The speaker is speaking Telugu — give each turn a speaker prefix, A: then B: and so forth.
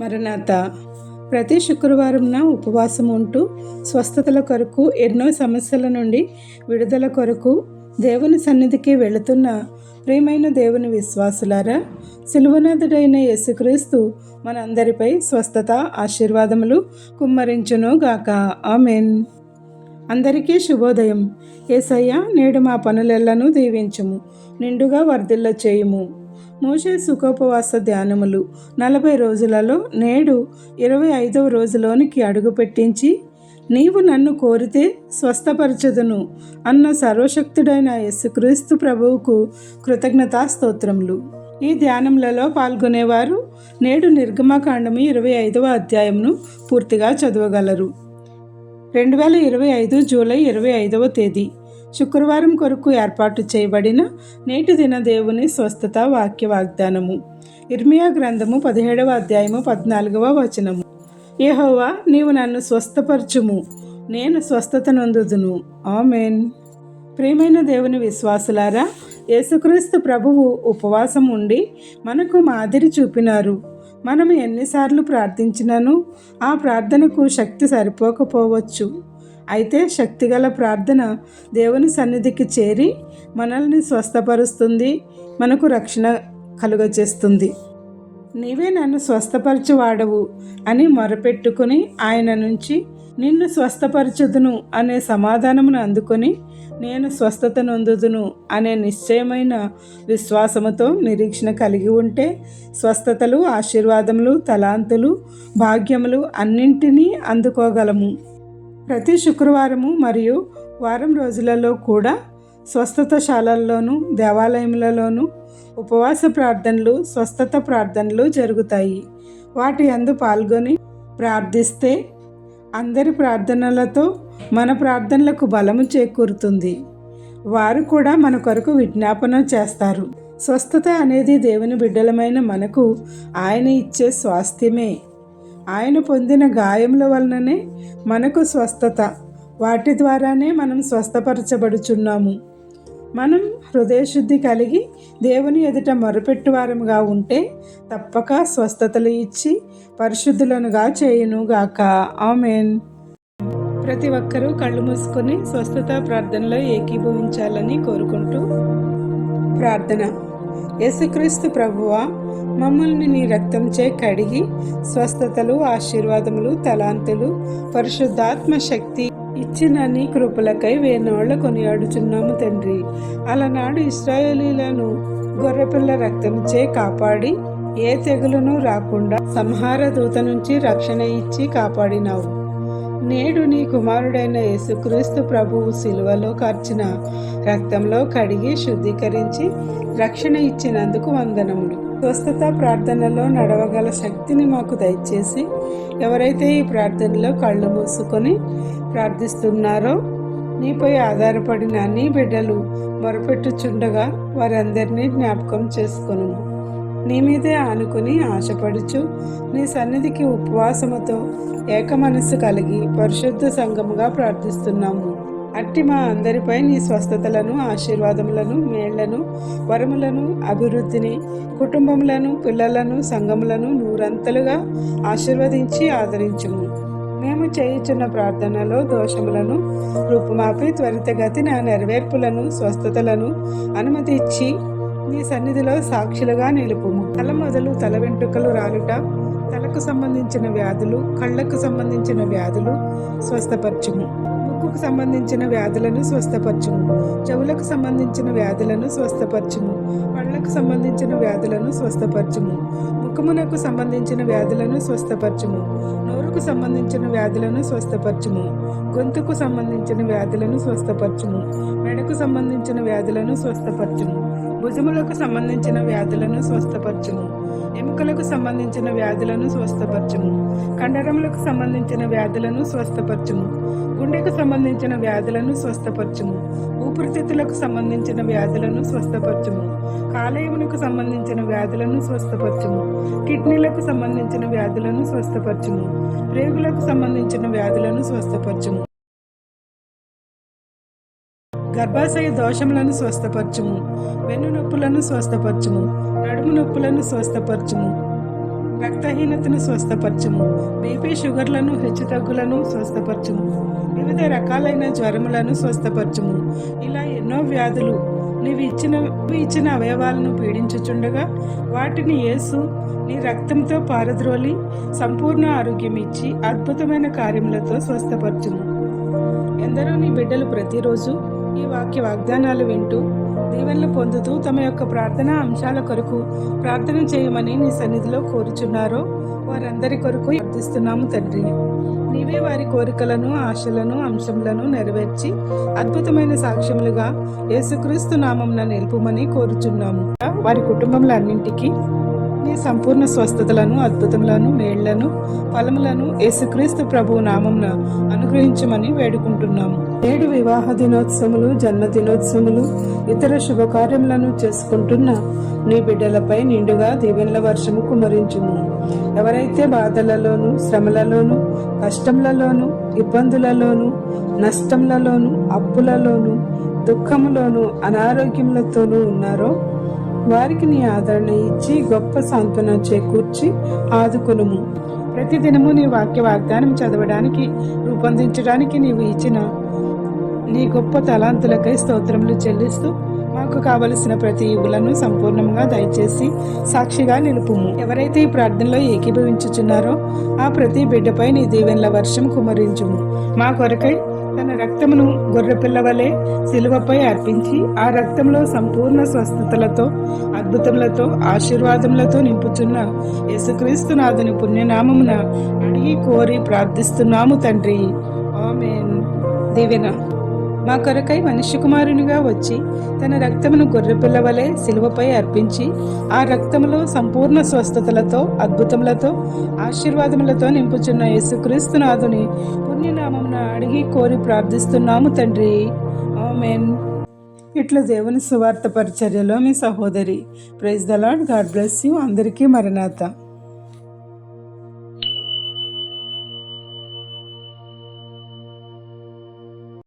A: మరణాత. ప్రతి శుక్రవారంన ఉపవాసం ఉంటూ స్వస్థతల కొరకు ఎన్నో సమస్యల నుండి విడుదల కొరకు దేవుని సన్నిధికి వెళుతున్న ప్రియమైన దేవుని విశ్వాసులారా సిలువనాథుడైన యేసుక్రీస్తు మనందరిపై స్వస్థత ఆశీర్వాదములు కుమ్మరించును గాక ఆమెన్. అందరికీ శుభోదయం. ఏసయ్య నేడు మా పనులెల్లను దీవించుము. నిండుగా వర్ధిల్ల చేయుము మోషే సుఖోపవాస ధ్యానములు నలభై రోజులలో నేడు ఇరవై ఐదవ రోజులోనికి అడుగుపెట్టించి నీవు నన్ను కోరితే స్వస్థపరచదును అన్న సర్వశక్తుడైన యేసుక్రీస్తు ప్రభువుకు కృతజ్ఞతాస్తోత్రములు ఈ ధ్యానములలో పాల్గొనేవారు నేడు నిర్గమకాండము ఇరవై ఐదవ అధ్యాయంను పూర్తిగా చదవగలరు. రెండు వేల ఇరవై ఐదు జూలై ఇరవై ఐదవ తేదీ. శుక్రవారం కొరకు ఏర్పాటు చేయబడిన నేటి దిన దేవుని స్వస్థత వాక్య వాగ్దానము. ఇర్మియా గ్రంథము పదిహేడవ అధ్యాయము పద్నాలుగవ వచనము. యెహోవా నీవు నన్ను స్వస్థపరచుము. నేను స్వస్థత నొందుదును. ఆమెన్. ప్రియమైన దేవుని విశ్వాసులారా యేసుక్రీస్తు ప్రభువు ఉపవాసం ఉండి మనకు మాదిరి చూపినారు. మనం ఎన్నిసార్లు ప్రార్థించినను ఆ ప్రార్థనకు శక్తి సరిపోకపోవచ్చు. అయితే శక్తిగల ప్రార్థన దేవుని సన్నిధికి చేరి మనల్ని స్వస్థపరుస్తుంది మనకు రక్షణ కలుగచేస్తుంది నీవే నన్ను స్వస్థపరచువాడవు అని మొరపెట్టుకుని ఆయన నుంచి నిన్ను స్వస్థపరచుదును అనే సమాధానమును అందుకొని నేను స్వస్థత నొందుదును అనే నిశ్చయమైన విశ్వాసముతో నిరీక్షణ కలిగి ఉంటే స్వస్థతలు ఆశీర్వాదములు తలాంతులు భాగ్యములు అన్నింటినీ అందుకోగలము. ప్రతి శుక్రవారము మరియు వారం రోజులలో కూడా స్వస్థతశాలల్లోనూ దేవాలయములలోనూ ఉపవాస ప్రార్థనలు స్వస్థత ప్రార్థనలు జరుగుతాయి. వాటి అందు పాల్గొని ప్రార్థిస్తే అందరి ప్రార్థనలతో మన ప్రార్థనలకు బలము చేకూరుతుంది. వారు కూడా మన కొరకు విజ్ఞాపన చేస్తారు. స్వస్థత అనేది దేవుని బిడ్డలమైన మనకు ఆయన ఇచ్చే స్వాస్థ్యమే. ఆయన పొందిన గాయముల వలననే మనకు స్వస్థత. వాటి ద్వారానే మనం స్వస్థపరచబడుచున్నాము. మనం హృదయశుద్ధి కలిగి దేవుని ఎదుట మొరపెట్టువారముగా ఉంటే తప్పక స్వస్థతలు ఇచ్చి పరిశుద్ధులనుగా చేయునుగాక. ఆమెన్. ప్రతి ఒక్కరూ కళ్ళు మూసుకొని స్వస్థత ప్రార్థనలో ఏకీభవించాలని కోరుకుంటూ ప్రార్థన. యేసుక్రీస్తు ప్రభువా మమ్మల్ని నీ రక్తంచే కడిగి స్వస్థతలు ఆశీర్వాదములు తలాంతులు పరిశుద్ధాత్మ శక్తి ఇచ్చిన నీ కృపలకై వేనోళ్ళ కొనియాడుచున్నాము తండ్రి. అలనాడు ఇస్రాయేలీలను గొర్రెపిల్ల రక్తంచే కాపాడి ఏ తెగులును రాకుండా సంహార దూత నుంచి రక్షణ ఇచ్చి కాపాడినావు. నేడు నీ కుమారుడైన యేసుక్రీస్తు ప్రభువు శిలువలో కార్చిన రక్తంలో కడిగి శుద్ధీకరించి రక్షణ ఇచ్చినందుకు వందనములు. స్వస్థత ప్రార్థనలో నడవగల శక్తిని మాకు దయచేసి ఎవరైతే ఈ ప్రార్థనలో కళ్ళు మూసుకొని ప్రార్థిస్తున్నారో నీపై ఆధారపడిన నీ బిడ్డలు మొరపెట్టుచుండగా వారందరినీ జ్ఞాపకం చేసుకొను నీ మీదే ఆనుకుని ఆశపడుచు. నీ సన్నిధికి ఉపవాసముతో ఏక మనస్సు కలిగి పరిశుద్ధ సంఘముగా ప్రార్థిస్తున్నాము. అట్టి మా అందరిపై నీ స్వస్థతలను ఆశీర్వాదములను మేళ్ళను వరములను అభివృద్ధిని కుటుంబములను పిల్లలను సంఘములను నూరంతలుగా ఆశీర్వదించి ఆదరించుము. మేము చేయుచున్న ప్రార్థనలో దోషములను రూపుమాపి త్వరితగతిన నెరవేర్పులను స్వస్థతలను అనుమతి ఇచ్చి నీ సన్నిధిలో సాక్షులుగా నిలుపుము. తల మొదలు తల వెంట్రుకలు రాలుట తలకు సంబంధించిన వ్యాధులు కళ్ళకు సంబంధించిన వ్యాధులు స్వస్థపరచుము. ముక్కుకు సంబంధించిన వ్యాధులను స్వస్థపరచుము. చెవులకు సంబంధించిన వ్యాధులను స్వస్థపరచుము. పళ్ళకు సంబంధించిన వ్యాధులను స్వస్థపరచుము. ముఖమునకు సంబంధించిన వ్యాధులను స్వస్థపరచుము. నోరుకు సంబంధించిన వ్యాధులను స్వస్థపరచుము. గొంతుకు సంబంధించిన వ్యాధులను స్వస్థపరచుము. మెడకు సంబంధించిన వ్యాధులను స్వస్థపరచుము. భుజములకు సంబంధించిన వ్యాధులను స్వస్థపరచుము. ఎముకలకు సంబంధించిన వ్యాధులను స్వస్థపరచుము. కండరములకు సంబంధించిన వ్యాధులను స్వస్థపరచుము. గుండెకు సంబంధించిన వ్యాధులను స్వస్థపరచుము. ఊపిరితిత్తులకు సంబంధించిన వ్యాధులను స్వస్థపరచుము. కాలేయమునకు సంబంధించిన వ్యాధులను స్వస్థపరచుము. కిడ్నీలకు సంబంధించిన వ్యాధులను స్వస్థపరచుము. ప్రేగులకు సంబంధించిన వ్యాధులను స్వస్థపరచుము. గర్భాశయ దోషములను స్వస్థపరచుము. వెన్ను నొప్పులను స్వస్థపరచుము. నడుము నొప్పులను స్వస్థపరచుము. రక్తహీనతను స్వస్థపరచుము. బీపీ షుగర్లను హెచ్చుతగ్గులను స్వస్థపరచుము. వివిధ రకాలైన జ్వరములను స్వస్థపరచుము. ఇలా ఎన్నో వ్యాధులు నీవు ఇచ్చిన ఇచ్చిన అవయవాలను పీడించుచుండగా వాటిని యేసు నీ రక్తంతో పారద్రోలి సంపూర్ణ ఆరోగ్యం ఇచ్చి అద్భుతమైన కార్యములతో స్వస్థపరచుము. ఎందరో నీ బిడ్డలు ప్రతిరోజు ఈ వాక్య వాగ్దానాలు వింటూ దీవెనలు పొందుతూ తమ యొక్క ప్రార్థనా అంశాల కొరకు ప్రార్థన చేయమని నీ సన్నిధిలో కోరుచున్నారో వారందరి కొరకు ప్రార్థిస్తున్నాము తండ్రి. నీవే వారి కోరికలను ఆశలను అంశములను నెరవేర్చి అద్భుతమైన సాక్ష్యములుగా యేసుక్రీస్తు నామంన నిలుపుమని కోరుచున్నాము. వారి కుటుంబంలో అన్నింటికీ సంపూర్ణ స్వస్థతలను అద్భుతములను మేళ్ళను ఫలములను యేసుక్రీస్తు ప్రభు నామంన అనుగ్రహించమని వేడుకుంటున్నాము. నేడు వివాహ దినోత్సవములు జన్మదినోత్సవములు ఇతర శుభకార్యములను చేసుకుంటున్న నీ బిడ్డలపై నిండుగా దీవెనల వర్షము కుమరించుము ఎవరైతే బాధలలోను శ్రమలలోను కష్టములలోను ఇబ్బందులలోను నష్టములలోను అప్పులలోను దుఃఖములోను అనారోగ్యములతోనూ ఉన్నారో వారికి నీ ఆదరణ ఇచ్చి గొప్ప సాంత్వన చేకూర్చి ఆదుకునుము. ప్రతిదినము నీ వాక్య వాగ్దానం చదవడానికి రూపొందించడానికి నీవు ఇచ్చిన నీ గొప్ప తలాంతులకై స్తోత్రములు చెల్లిస్తూ మాకు కావలసిన ప్రతి ఇవులను సంపూర్ణంగా దయచేసి సాక్షిగా నిలుపుము. ఎవరైతే ఈ ప్రార్థనలో ఏకీభవించుచున్నారో ఆ ప్రతి బిడ్డపై నీ దీవెనల వర్షం కుమరించుము. మా కొరకై తన రక్తమును గొర్రెపిల్లవలే శిలువపై అర్పించి ఆ రక్తంలో సంపూర్ణ స్వస్థతలతో అద్భుతములతో ఆశీర్వాదములతో నింపుచున్న యేసుక్రీస్తునాథుని పుణ్యనామమున అడిగి కోరి ప్రార్థిస్తున్నాము తండ్రి. ఆమెన్. దీవెన మా కొరకై మనిషి కుమారునిగా వచ్చి తన రక్తమును గొర్రెపిల్ల వలె శిలువపై అర్పించి ఆ రక్తములో సంపూర్ణ స్వస్థతలతో అద్భుతములతో ఆశీర్వాదములతో నింపుచున్న యేసుక్రీస్తు నాథుని పుణ్యనామమున అడిగి కోరి ప్రార్థిస్తున్నాము తండ్రి. ఆమెన్. ఇట్లా దేవుని సువార్త పరిచర్యలో మీ సహోదరి. Praise the Lord God bless you. అందరికీ మరణాత.